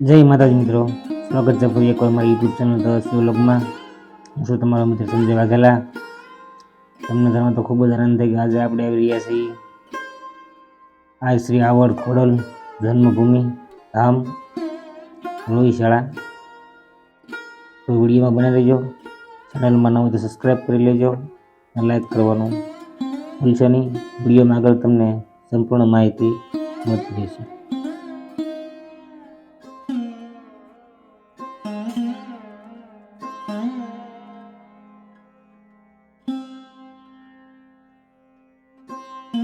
જય માતાજી મિત્રો. સ્વાગત છે ફરી એકવાર મારી યુટ્યુબ ચેનલ ધ શિવલોકમાં. હું છું તમારો મિત્ર સંજય વાઘેલા. તમને જાણવા તો ખૂબ જ આનંદ થાય કે આજે આપણે આવી રહ્યા છીએ. આ શ્રી આવડ ખોડલ જન્મભૂમિ ધામ રોહી શાળા તો વિડીયોમાં બને રહેજો. ચેનલમાં નવું તો સબસ્ક્રાઈબ કરી લેજો અને લાઈક કરવાનું ભૂલશો નહીં. વિડીયોમાં આગળ તમને સંપૂર્ણ માહિતી મળતી રહેશે. તો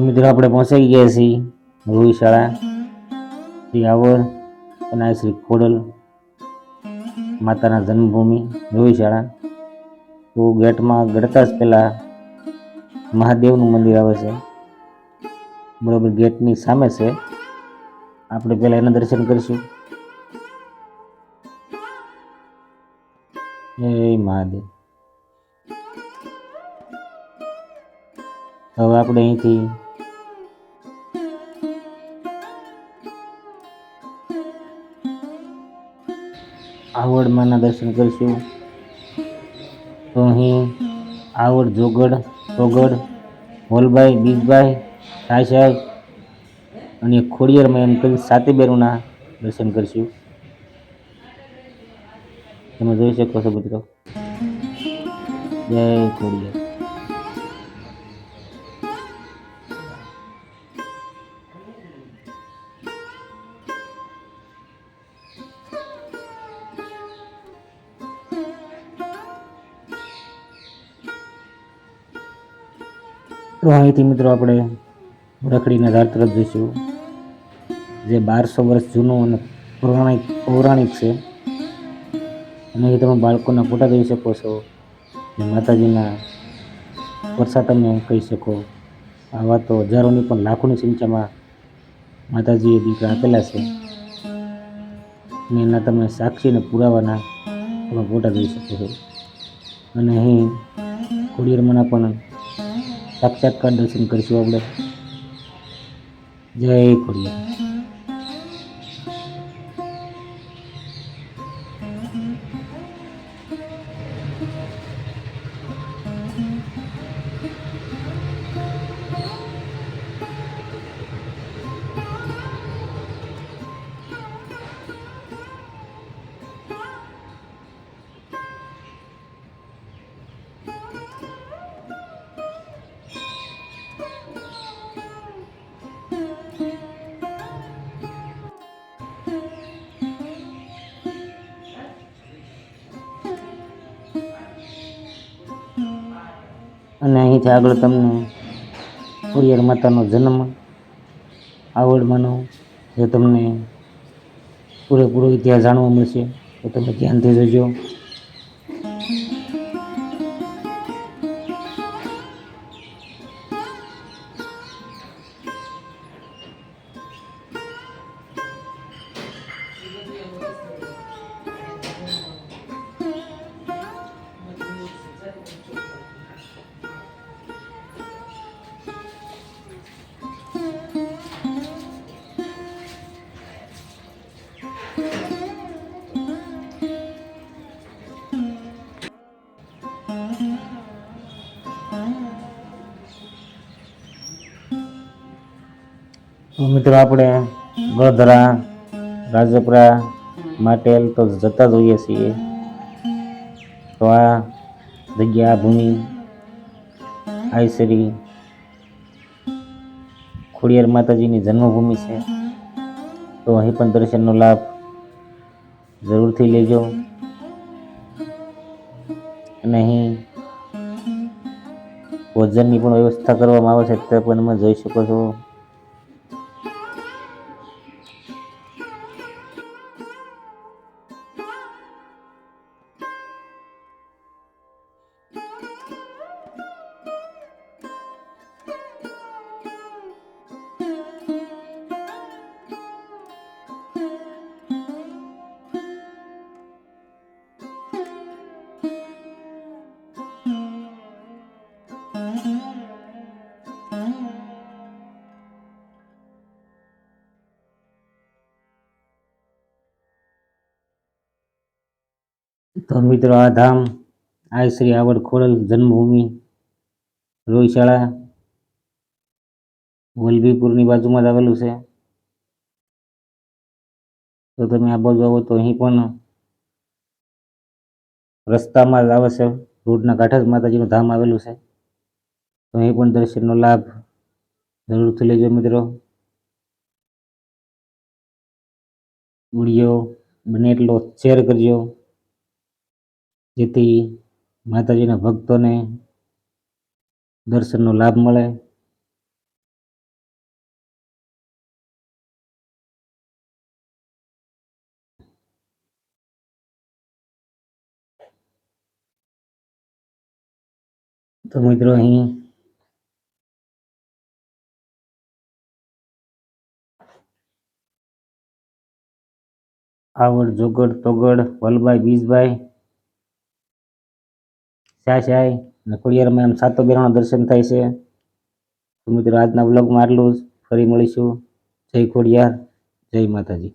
મિત્રો આપણે પહોંચાઈ ગયા છીએ રૂઈ શાળા. અને શ્રી ખોડલ, માતાના જન્મભૂમિ રૂઈ તો ગેટમાં ગળતા જ પહેલાં મહાદેવનું મંદિર આવે છે. બરાબર ગેટની સામે છે. આપણે પહેલાં એના દર્શન કરીશું. જય મહાદેવ. હવે આપણે અહીંથી આવડમાંના દર્શન કરીશું. તો અહીં આવડ જોગડ ચોગડ હોલભાઈ બીજભાઈ સાયસાઈ અને ખોડિયારમાં એમ કરી સાતે બેરુના દર્શન કરીશું. તમે જોઈ શકો છો મિત્રો. જય ખોડિયાર. તો અહીંથી મિત્રો આપણે રખડીના ધાર તરફ જઈશું. જે બારસો વર્ષ જૂનું અને પૌરાણિક પૌરાણિક છે. અને અહીં તમે બાળકોના ફોટા જોઈ શકો છો. જે માતાજીના વર્ષા તમે કહી શકો. આવા તો હજારોની પણ લાખોની સંખ્યામાં માતાજીએ દીકરા આપેલા છે. અને એના તમે સાક્ષી અને પુરાવાના તમે ફોટા જોઈ શકો છો. અને અહીં ખોડિયારમાંના પણ સાક્ષાત્કાર દર્શન કરીશું આપણે. જય ખોડિયાર. અને અહીંથી આગળ તમને કુરિયર માતાનો જન્મ આવડમાંનો જે તમને પૂરેપૂરો ઇતિહાસ જાણવા મળશે તો તમે ધ્યાનથી જોજો. મિત્રો આપણે ગોધરા, રાજપરા, માટેલ તો જતા જ હોઈએ છીએ. તો આ જગ્યા ભૂમિ આઈસરી ખોડિયાર માતાજીની જન્મભૂમિ છે. તો અહીં પણ દર્શનનો લાભ જરૂરથી લેજો. અને અહીં ભોજનની પણ વ્યવસ્થા કરવામાં આવે છે, તે પણ તમે જોઈ શકો છો. તો મિત્રો આ ધામ, આ શ્રી આવડ ખોડલ જન્મભૂમિ રોહિશાળા વલભીપુરની બાજુમાં જ આવેલું છે. તો તમે આ બાજુ આવો તો અહીં પણ રસ્તામાં જ આવે છે. રોડના કાંઠે જ માતાજીનું ધામ આવેલું છે. તો અહીં પણ દર્શનનો લાભ જરૂરથી લેજો મિત્રો. વીડિયો બને એટલો શેર કરજો. જેથી માતાજીના ભક્તોને દર્શનનો લાભ મળે. તો મિત્રો અહીં આવડ જોગડ તોગડ વલભાઈ બીજભાઈ શાહ શાય અને ખોડિયારમાં એમ સાતો બેરાના દર્શન થાય છે. મિત્રો આજના બ્લોગમાં આટલું જ. ફરી મળીશું. જય ખોડિયાર, જય માતાજી.